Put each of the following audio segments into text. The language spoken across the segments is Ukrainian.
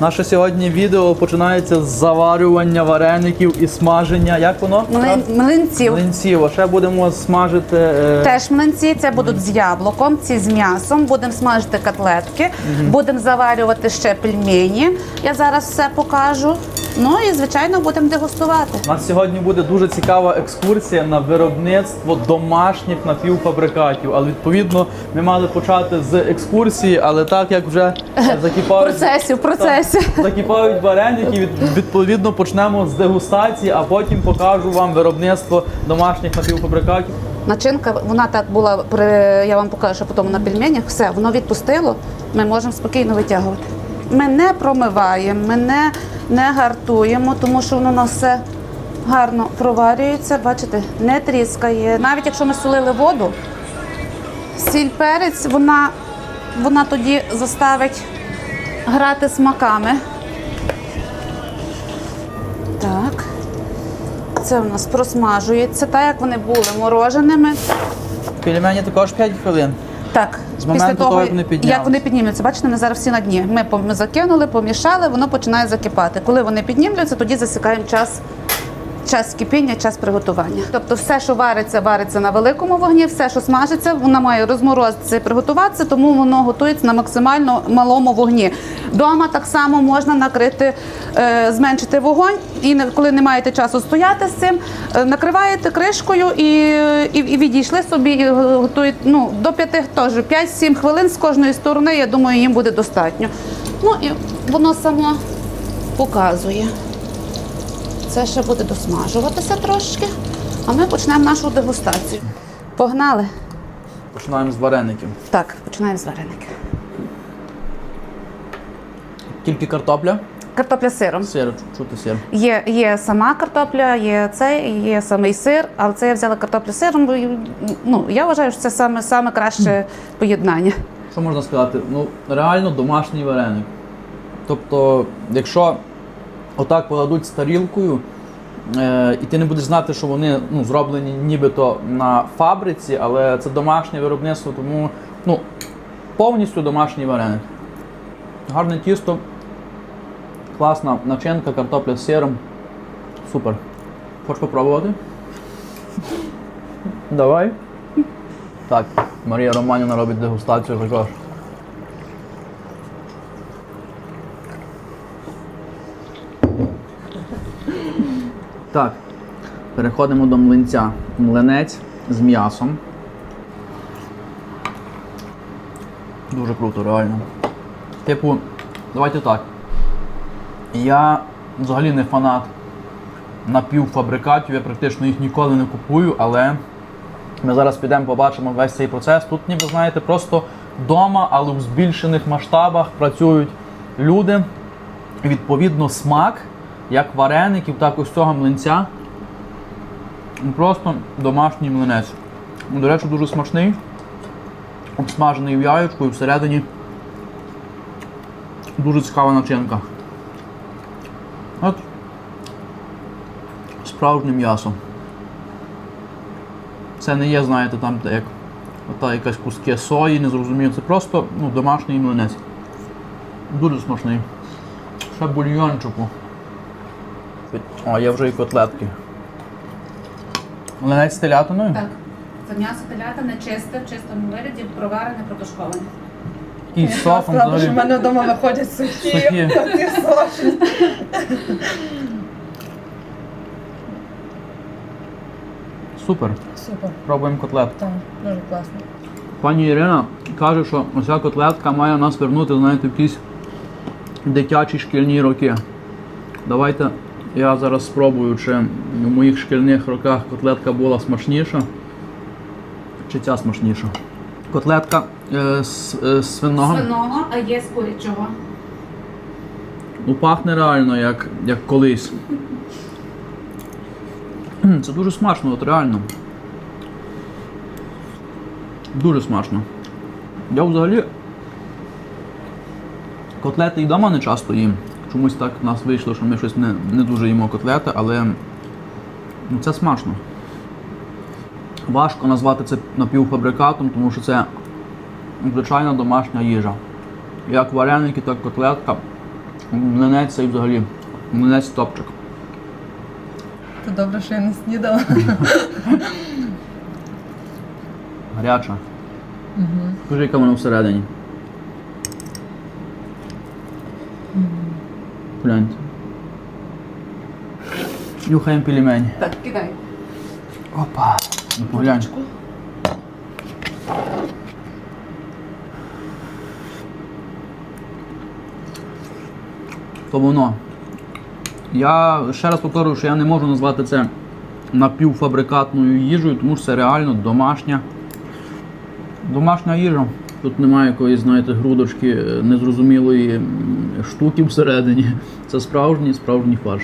Наше сьогодні відео починається з заварювання вареників і смаження. Як воно? Млин, млинців. Млинців. А ще будемо смажити. е, Теж млинці, це будуть з яблуком, ці з м'ясом. Будемо смажити котлетки, будемо заварювати ще пельмені. Я зараз все покажу. Ну і звичайно будемо дегустувати. У нас сьогодні буде дуже цікава екскурсія на виробництво домашніх напівфабрикатів. Але відповідно ми мали почати з екскурсії, але так як вже В закипають процесі, в процесі. Так, закипають вареники, від- відповідно почнемо з дегустації, а потім покажу вам виробництво домашніх напівфабрикатів. Начинка, вона так була при я вам покажу, що потім на пельменях. Все, воно відпустило. Ми можемо спокійно витягувати. Ми не промиваємо, ми не, не гартуємо, тому що воно у нас все гарно проварюється. Бачите, не тріскає. Навіть якщо ми солили воду, сіль перець, вона, вона тоді заставить грати смаками. Так. Це у нас просмажується, так як вони були мороженими. Пельмені також 5 хвилин. Так, З моменту того, як вони піднялись. як вони піднімуться, бачите, вони зараз всі на дні. Ми закинули, помішали, воно починає закипати. Коли вони піднімуться, тоді засікаємо час. Час кипіння, час приготування. Тобто все, що вариться, вариться на великому вогні, все, що смажиться, воно має розморозитися і приготуватися, тому воно готується на максимально малому вогні. Дома так само можна накрити, е, зменшити вогонь, і коли не маєте часу стояти з цим, е, накриваєте кришкою і, і, і відійшли собі і готуєте ну, до 5, теж 5-7 хвилин з кожної сторони, я думаю, їм буде достатньо. Ну і воно само показує. Це ще буде досмажуватися трошки, а ми почнемо нашу дегустацію. Погнали! Починаємо з вареників. Так, починаємо з вареників. Тільки картопля, Картопля з сиром. сир, чути сир. Є, є сама картопля, є цей, є самий сир, але це я взяла картоплю з сиром, бо ну, я вважаю, що це саме, саме краще поєднання. Що можна сказати? Ну, реально домашній вареник. Тобто, якщо отак покладуть з тарілкою, е, і ти не будеш знати, що вони ну, зроблені нібито на фабриці, але це домашнє виробництво, тому ну, повністю домашній вареник. Гарне тісто, класна начинка, картопля з сиром. Супер. Хочеш попробувати? Давай. Так, Марія Романівна робить дегустацію також. Так, переходимо до млинця. Млинець з м'ясом. Дуже круто, реально. Типу, давайте так. Я взагалі не фанат напівфабрикатів, я практично їх ніколи не купую, але ми зараз підемо, побачимо весь цей процес. Тут, ніби знаєте, просто вдома, але в збільшених масштабах працюють люди. Відповідно, смак, як вареників, так ось цього млинця. Просто домашній млинець. До речі, дуже смачний. Обсмажений в яєчку і всередині дуже цікава начинка. От справжнє м'ясо. Це не є, знаєте, там як ота якась куски сої, не зрозумію. Це просто ну, домашній млинець. Дуже смачний. Ще бульйончику. О, є вже і котлетки. Млинець з телятиною? Так, це м'ясо телятини чисте, в чистому вигляді, проварене, протушковане. І з соусом Правда, що в взагалі. мене вдома виходять сухі, Сухі. сочні. Супер. Супер, Пробуємо котлетку. так, дуже класно. Пані Ірина каже, що оця котлетка має нас вернути, знаєте, в якісь дитячі шкільні роки. Давайте я зараз спробую, чи в моїх шкільних роках котлетка була смачніша, чи ця смачніша. Котлетка е, з, е, свиного. Свиного, а є з курячого. Ну, пахне реально як, як колись. Це дуже смачно, от реально. Дуже смачно. Я взагалі котлети і вдома не часто їм. Чомусь так в нас вийшло, що ми щось не, не дуже їмо котлети, але ну, це смачно. Важко назвати це напівфабрикатом, тому що це звичайна домашня їжа. Як вареники, так котлетка. Млинець цей взагалі. Млинець топчик. То добре, що я не снідала. Гаряча. Угу. Скажи, яка вона всередині. Гляньте. Нюхаємо пельмені. Так, кидай. Опа. Ну, поглянь. То воно. Я ще раз повторюю, що я не можу назвати це напівфабрикатною їжею, тому що це реально домашня. Домашня їжа. Тут немає якоїсь, знаєте, грудочки е, незрозумілої штуки всередині. Це справжній, справжній фарш.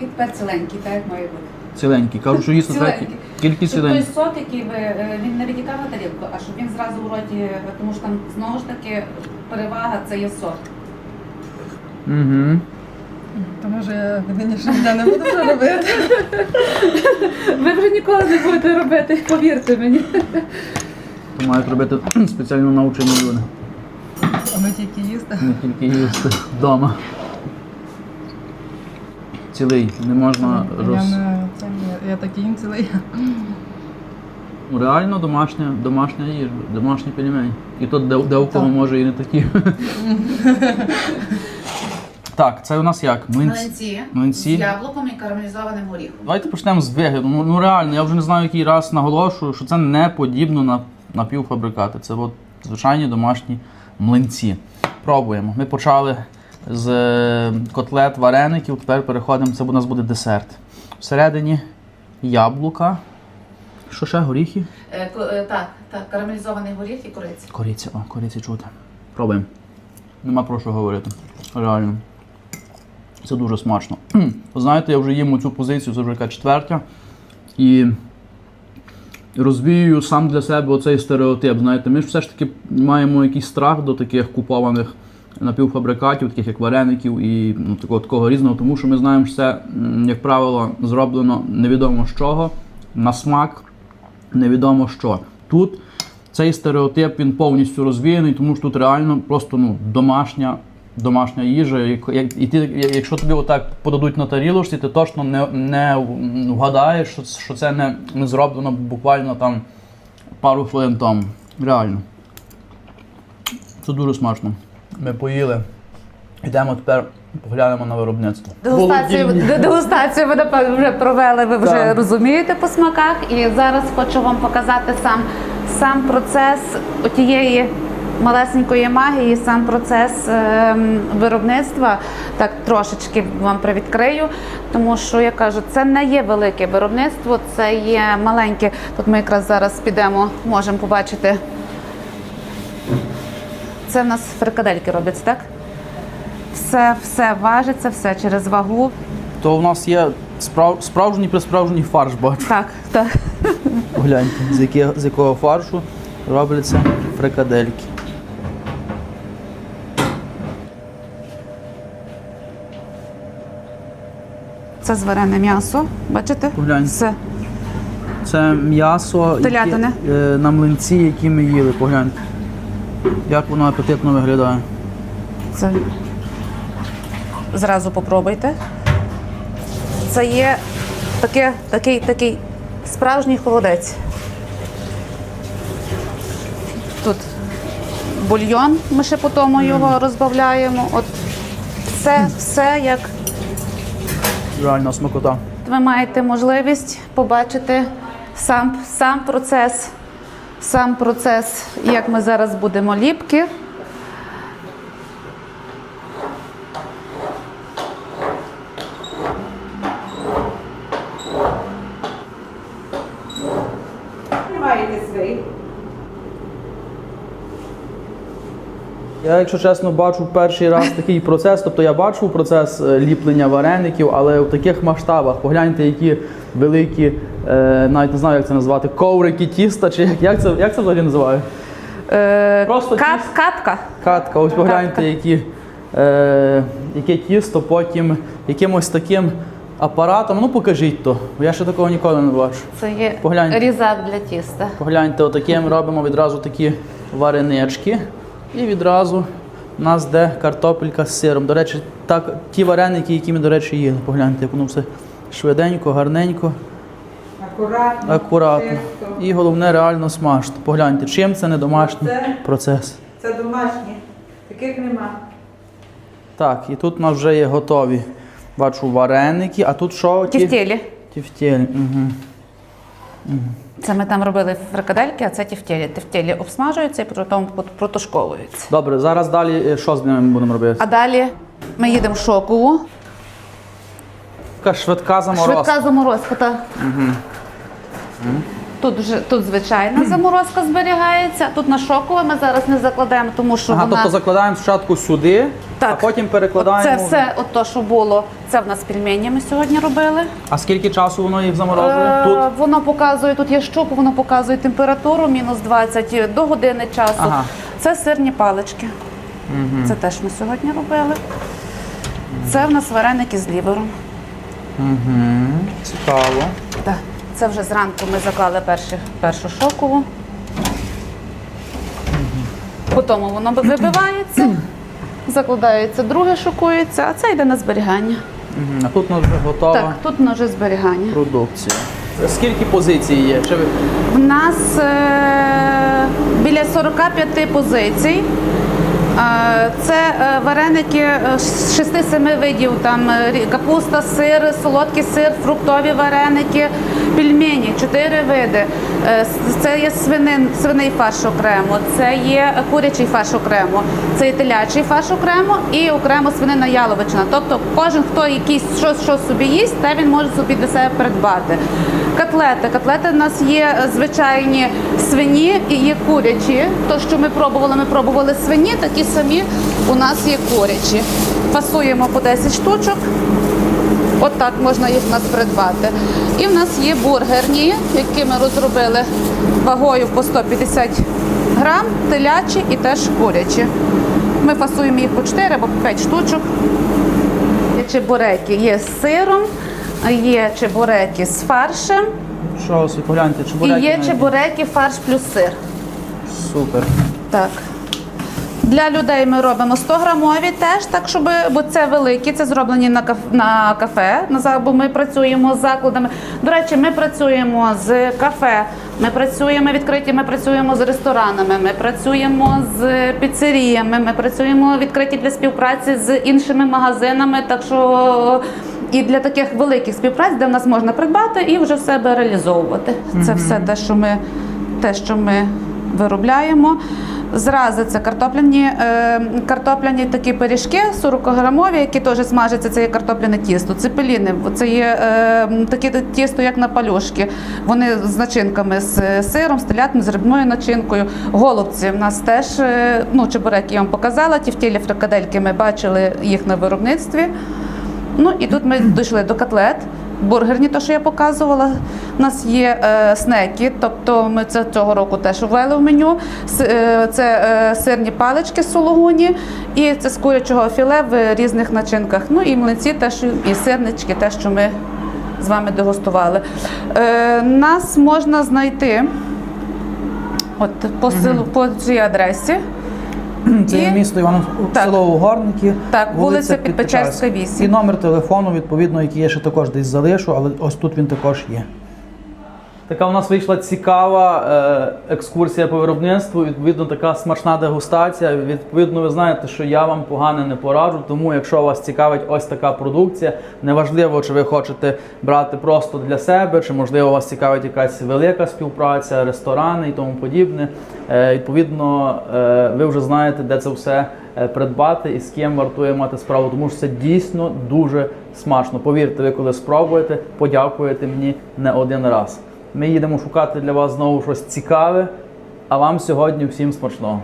І тепер ціленький, так як має бути. Ціленький. Кажуть, що їсти треба Ціленький. тільки Щоб той ціленький. сок, який ви, е, він не відтікав на тарілку, а щоб він зразу в роті, е, тому що там знову ж таки перевага це є сок. Угу. То може я віднішого дня не буду вже робити. Ви вже ніколи не будете робити, повірте мені. То мають робити спеціально навчені люди. А ми тільки їсти. Не тільки їсти вдома. Цілий, не можна Я не це я, я так їм цілий. Реально домашня, домашня їжа, домашні пельмені. І то де, де у кого може і не такі. так, це у нас як? Млинці. Млинці з яблуком і карамелізованим горіхом. Давайте почнемо з вигляду. Ну, ну реально, я вже не знаю, який раз наголошую, що це не подібно на напівфабрикати. Це от звичайні домашні млинці. Пробуємо. Ми почали з е, котлет вареників, тепер переходимо, це у нас буде десерт. Всередині яблука. Що ще? Горіхи? Е, ко- е, так, так, карамелізований горіх і куриця. Коріця, о, коріці чути. Пробуємо. Нема про що говорити. Реально. Це дуже смачно. Знаєте, я вже їм цю позицію, це вже яка четвертя. І розвіюю сам для себе оцей стереотип. Знаєте, ми ж все ж таки маємо якийсь страх до таких купованих напівфабрикатів, таких як вареників і ну, такого, такого різного, тому що ми знаємо, що це, як правило, зроблено невідомо з чого, на смак, невідомо що. Тут цей стереотип він повністю розвіяний, тому що тут реально просто ну, домашня, домашня їжа. І ти, якщо тобі отак подадуть на тарілочці, ти точно не, не вгадаєш, що, це- що це не, не зроблено буквально там пару хвилин тому. Реально. Це дуже смачно. Ми поїли. Йдемо тепер поглянемо на виробництво. Дегустацію, дегустацію ви напевно вже провели, ви вже Так. розумієте по смаках. І зараз хочу вам показати сам, сам процес тієї малесенької магії, сам процес ем, виробництва. Так трошечки вам привідкрию, тому що я кажу, це не є велике виробництво, це є маленьке. Тут ми якраз зараз підемо, можемо побачити. Це в нас фрикадельки робляться, так? Все, все важиться, все через вагу. То у нас є справ, справжній присправжній фарш, бачу. Так, так. Погляньте, з, яке, з якого фаршу робляться фрикадельки. Це зварене м'ясо. Бачите? Погляньте. Все. Це м'ясо Телятини. яке, е, на млинці, які ми їли. Погляньте. Як воно апетитно виглядає. Це зразу попробуйте. Це є таке, такий, такий справжній холодець. Тут бульйон, ми ще по тому його розбавляємо. От все, все як Реальна смакота. ви маєте можливість побачити сам, сам процес, сам процес, як ми зараз будемо ліпки. Маєте свій. Я, якщо чесно, бачу перший раз такий процес. Тобто я бачив процес е, ліплення вареників, але в таких масштабах. Погляньте, які великі, е, навіть не знаю, як це назвати, коврики тіста, чи як, як, це, як це взагалі називають? Е, Просто кат, тіс- катка. Катка, ось погляньте, які, е, яке тісто, потім якимось таким апаратом. Ну покажіть то. бо Я ще такого ніколи не бачу. Це є Погляньте. різак для тіста. Погляньте, отаким робимо відразу такі варенички. І відразу У нас де картопелька з сиром. До речі, так, ті вареники, які ми, до речі, їли. Погляньте, як воно все швиденько, гарненько, Акуратно. акуратно. І головне, реально смачно. Погляньте, чим це не домашній Це- процес. Це домашні. Таких нема. Так, і тут у нас вже є готові. Бачу вареники, а тут що? Ті- Тівтєлі. Тівтєлі. Угу. Це ми там робили фрикадельки, а це тефтелі. Тефтелі обсмажуються і потім протушковуються. Добре, зараз далі е, що з ними будемо робити? А далі ми їдемо в шокову. Така швидка заморозка. Швидка заморозка. Та. Тут вже тут звичайна заморозка зберігається. Тут на шокове ми зараз не закладаємо, тому що Ага, вона тобто закладаємо спочатку сюди, Так. а потім перекладаємо. це все, от то, що було. Це в нас пельмені ми сьогодні робили. А скільки часу воно їх заморозує? Е, Тут? Воно показує, тут є щуп, воно показує температуру мінус 20 до години часу. Ага. Це сирні палички. Це теж ми сьогодні робили. Це в нас вареники з лівером. Угу. Цікаво. Так. Це вже зранку ми заклали перші, першу шокову. Потім воно вибивається, закладається друге, шокується, а це йде на зберігання. А тут у нас вже готова Так, тут воно вже зберігання. продукція. Скільки позицій є? Чи ви... В нас е- біля 45 позицій. Це е, вареники е, з 6-7 видів, там е, капуста, сир, солодкий сир, фруктові вареники, пельмені, 4 види. Це є свинин, свиний фарш окремо, це є курячий фарш окремо, це є телячий фарш окремо і окремо свинина яловичина. Тобто кожен, хто якийсь щось що собі їсть, те він може собі для себе придбати. Котлети. Котлети в нас є е, звичайні свині і є курячі. То, що ми пробували, ми пробували свині, такі самі у нас є курячі. Фасуємо по 10 штучок. От так можна їх у нас придбати. І в нас є бургерні, які ми розробили вагою по 150 грам, телячі і теж курячі. Ми фасуємо їх по 4 або по 5 штучок. Чебуреки є з сиром, є чебуреки з фаршем Що, ось чебуреки. і є навіть. чебуреки фарш плюс сир. Супер. Так. Для людей ми робимо 100 грамові теж, так щоб, бо це великі, це зроблені на кафе, на кафе, бо ми працюємо з закладами. До речі, ми працюємо з кафе, ми працюємо відкриті, ми працюємо з ресторанами, ми працюємо з піцеріями, ми працюємо відкриті для співпраці з іншими магазинами. Так що і для таких великих співпраць, де в нас можна придбати і вже в себе реалізовувати. Це все те, що ми, те, що ми виробляємо. Зрази це картопляні, е, картопляні такі пиріжки 40-грамові, які теж смажаться, це є картопляне тісто. Цепеліни, це є е, таке тісто, як на палюшки. Вони з начинками з сиром, з телятною, з рибною начинкою. Голубці в нас теж, е, ну, чебуреки я вам показала, ті втілі фрикадельки ми бачили їх на виробництві. Ну і тут ми дійшли до котлет. Бургерні, то що я показувала. У нас є е, снеки, тобто ми це цього року теж ввели в меню. С- е, це е, сирні палички з сулугуні, і це з курячого філе в різних начинках. Ну і млинці теж і сирнички, те, що ми з вами дегустували. Е, нас можна знайти от по селу по цій адресі. Це є місто Івано Так. село Угорники, Так, вулиця Підпечерська, 8. І номер телефону, відповідно, який я ще також десь залишу, але ось тут він також є. Така у нас вийшла цікава е, екскурсія по виробництву. Відповідно, така смачна дегустація. Відповідно, ви знаєте, що я вам погане не пораджу. Тому, якщо вас цікавить ось така продукція, неважливо, чи ви хочете брати просто для себе, чи можливо вас цікавить якась велика співпраця, ресторани і тому подібне. Е, відповідно, е, ви вже знаєте, де це все придбати і з ким вартує мати справу, тому що це дійсно дуже смачно. Повірте, ви коли спробуєте, подякуєте мені не один раз. Ми їдемо шукати для вас знову щось цікаве. А вам сьогодні всім смачного.